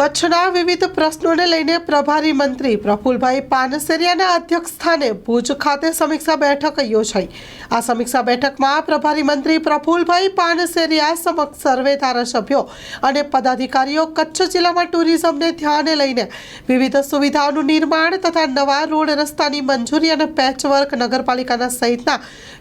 કચ્છના વિવિધ પ્રશ્નોને લઈને પ્રભારી મંત્રી પ્રફુલભાઈ પાનસેરિયાના અધ્યક્ષ સ્થાને ભુજ ખાતે સમીક્ષા બેઠક યોજાઈ. આ સમીક્ષા બેઠકમાં પ્રભારી મંત્રી પ્રફુલભાઈ પાનસેરિયા સમક્ષ સર્વે ધારાસભ્યો અને પદાધિકારીઓ કચ્છ જિલ્લામાં ટુરિઝમને ધ્યાને લઈને વિવિધ સુવિધાઓનું નિર્માણ તથા નવા રોડ રસ્તાની મંજૂરી અને પેચવર્ક નગરપાલિકાના સહિતના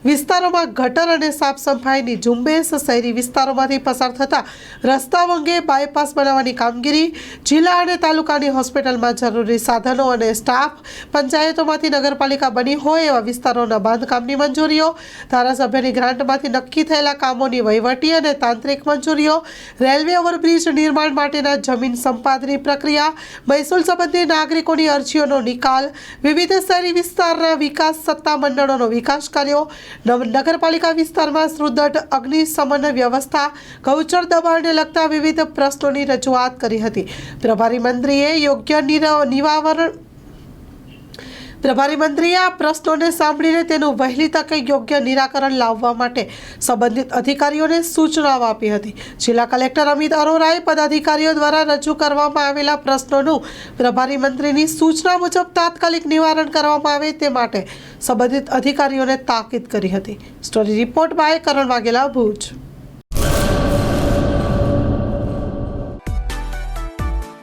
વિસ્તારોમાં ગટર અને સાફ સફાઈની ઝુંબેશ શહેરી વિસ્તારોમાંથી પસાર થતા રસ્તાઓ અંગે બાયપાસ બનાવવાની કામગીરી જિલ્લા અને તાલુકાની હોસ્પિટલમાં જરૂરી સાધનો અને સ્ટાફ પંચાયતોમાંથી નગરપાલિકા બની હોય એવા વિસ્તારોના બાંધકામની મંજૂરીઓ, ધારાસભ્યની ગ્રાન્ટમાંથી નક્કી થયેલા કામોની વહીવટી અને તાંત્રિક મંજૂરીઓ, રેલવે ઓવરબ્રિજ નિર્માણ માટેના જમીન સંપાદની પ્રક્રિયા, મહેસૂલ સંબંધી નાગરિકોની અરજીઓનો નિકાલ, વિવિધ શહેરી વિસ્તારના વિકાસ સત્તા મંડળોનો વિકાસ કર્યો નગરપાલિકા વિસ્તારમાં સુદૃઢ અગ્નિશમન વ્યવસ્થા, ગૌચર દબાણને લગતા વિવિધ પ્રશ્નોની રજૂઆત કરી હતી. પ્રભારી મંત્રીએ યોગ્ય નિવારણ પ્રભારી મંત્રીએ આ પ્રશ્નોને સાંભળીને તેનું વહેલી તકે યોગ્ય નિરાકરણ લાવવા માટે સંબંધિત અધિકારીઓને સૂચનાઓ આપી હતી. જિલ્લા કલેક્ટર અમિત અરોરાએ પદાધિકારીઓ દ્વારા રજૂ કરવામાં આવેલા પ્રશ્નોનું પ્રભારી મંત્રીની સૂચના મુજબ તાત્કાલિક નિવારણ કરવામાં આવે તે માટે સંબંધિત અધિકારીઓને તાકીદ કરી હતી. Story report by Karan Vaghela Bhuj.